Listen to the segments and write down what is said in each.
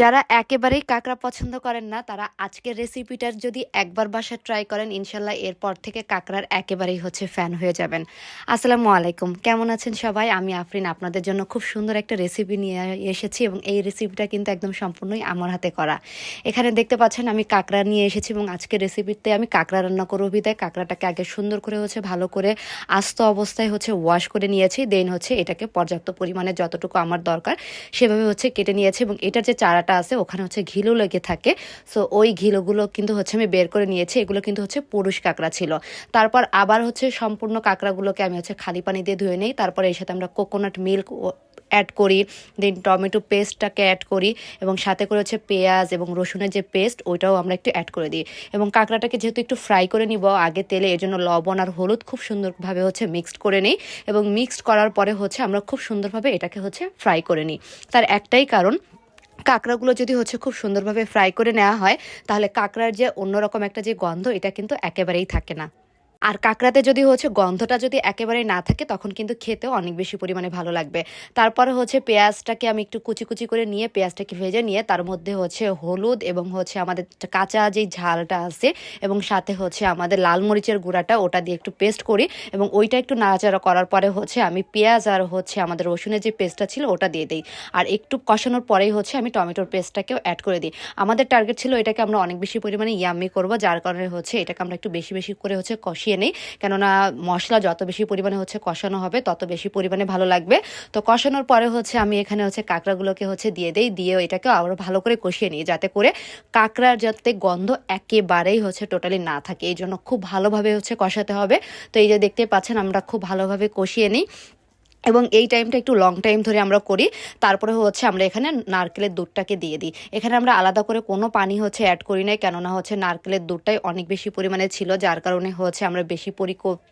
যারা একেবারেই কাঁকড়া পছন্দ করেন না, তারা আজকের রেসিপিটার যদি একবার বাসায় ট্রাই করেন, ইনশাল্লাহ এরপর থেকে কাঁকড়ার একেবারেই হচ্ছে ফ্যান হয়ে যাবেন। আসসালামু আলাইকুম। কেমন আছেন সবাই? আমি আফরিন। আপনাদের জন্য খুব সুন্দর একটা রেসিপি নিয়ে এসেছি এবং এই রেসিপিটা কিন্তু একদম সম্পূর্ণই আমার হাতে করা। এখানে দেখতে পাচ্ছেন, আমি কাঁকড়া নিয়ে এসেছি এবং আজকের রেসিপিতে আমি কাঁকড়া রান্না করব বিদায়। কাঁকড়াটাকে আগে সুন্দর করে হচ্ছে ভালো করে আস্ত অবস্থায় হচ্ছে ওয়াশ করে নিয়েছি। দেন হচ্ছে এটাকে পর্যাপ্ত পরিমাণে যতটুকু আমার দরকার, সেভাবে হচ্ছে কেটে নিয়েছে এবং এটার যে চারাটা আছে, ওখানে হচ্ছে ঘিলো লেগে থাকে। সো ওই ঘিলোগুলো কিন্তু হচ্ছে আমি বের করে নিয়েছি, এগুলো কিন্তু হচ্ছে পুরুষ কাঁকড়া ছিল। তারপর আবার হচ্ছে সম্পূর্ণ কাঁকড়াগুলোকে আমি হচ্ছে খালি পানি দিয়ে ধুয়ে নিই, তারপরে এর সাথে আমরা কোকোনাট মিল্ক অ্যাড করি দেন টমেটো পেস্টটাকে অ্যাড করি, এবং সাথে করে হচ্ছে পেঁয়াজ এবং রসুনের যে পেস্ট ওইটাও আমরা একটু অ্যাড করে দিই। এবং কাঁকড়াটাকে যেহেতু একটু ফ্রাই করে নিব আগে তেলে, এর জন্য লবণ আর হলুদ খুব সুন্দরভাবে হচ্ছে মিক্সড করে নিই, এবং মিক্সড করার পরে হচ্ছে আমরা খুব সুন্দরভাবে এটাকে হচ্ছে ফ্রাই করে নিই। তার একটাই কারণ কাঁকড়াগুলো যদি হচ্ছে খুব সুন্দরভাবে ফ্রাই করে নেওয়া হয়, তাহলে কাঁকড়ার যে অন্যরকম একটা যে গন্ধ, এটা কিন্তু একেবারেই থাকে না। আর কাঁকড়াতে যদি হচ্ছে গন্ধটা যদি একেবারে না থাকে, তখন কিন্তু খেতেও অনেক বেশি পরিমাণে ভালো লাগবে। তারপরে হচ্ছে পেঁয়াজটাকে আমি একটু কুচি কুচি করে নিয়ে পেঁয়াজটাকে ভেজে নিয়ে তার মধ্যে হচ্ছে হলুদ এবং হচ্ছে আমাদের কাঁচা যেই ঝালটা আছে এবং সাথে হচ্ছে আমাদের লাল মরিচের গুঁড়াটা, ওটা দিয়ে একটু পেস্ট করি এবং ওইটা একটু নাড়াচাড়া করার পরে হচ্ছে আমি পেঁয়াজ আর হচ্ছে আমাদের রসুনের যে পেস্টটা ছিল, ওটা দিয়ে দিই। আর একটু কষানোর পরেই হচ্ছে আমি টমেটোর পেস্টটাকেও অ্যাড করে দিই। আমাদের টার্গেট ছিল এটাকে আমরা অনেক বেশি পরিমাণে ইয়াম্মি করব, যার কারণে হচ্ছে এটাকে আমরা একটু বেশি বেশি করে হচ্ছে কষিয়ে নিই। কেননা মশলা যত বেশি পরিমাণে হচ্ছে কষানো হবে, তত বেশি পরিমাণে ভালো লাগবে। তো কষানোর পরে হচ্ছে আমি এখানে হচ্ছে কাঁকড়াগুলোকে হচ্ছে দিয়ে দেই, দিয়ে এটাকে আরও ভালো করে কষিয়ে নিই যাতে করে কাঁকড়ার যাতে গন্ধ একেবারেই হচ্ছে টোটালি না থাকে। এই জন্য খুব ভালোভাবে হচ্ছে কষাতে হবে। তো এই যে দেখতে পাচ্ছেন, আমরা খুব ভালোভাবে কষিয়ে নিই। এবং এই টাইমটা একটু লং টাইম ধরে আমরা করি, তারপরে হচ্ছে আমরা এখানে নারকেলের দুধটাকে দিয়ে দিই। এখানে আমরা আলাদা করে কোনো পানি হচ্ছে অ্যাড করি নাই, কেননা হচ্ছে নারকেলের দুধটাই অনেক বেশি পরিমাণে ছিল, যার কারণে হচ্ছে আমরা বেশি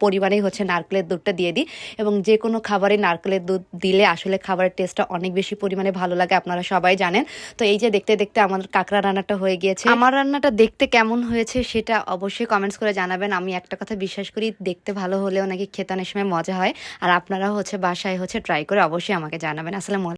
পরিমাণেই হচ্ছে নারকেলের দুধটা দিয়ে দিই। এবং যে কোনো খাবারে নারকেলের দুধ দিলে আসলে খাবারের টেস্টটা অনেক বেশি পরিমাণে ভালো লাগে, আপনারা সবাই জানেন। তো এই যে দেখতে দেখতে আমাদের কাঁকড়া রান্নাটা হয়ে গিয়েছে। আমার রান্নাটা দেখতে কেমন হয়েছে সেটা অবশ্যই কমেন্টস করে জানাবেন। আমি একটা কথা বিশ্বাস করি, দেখতে ভালো হলেও নাকি খেতে অনেক সময় মজা হয়। আর আপনারা হচ্ছে বাসায় হচ্ছে ট্রাই করে অবশ্যই আমাকে জানাবেন। আসসালামু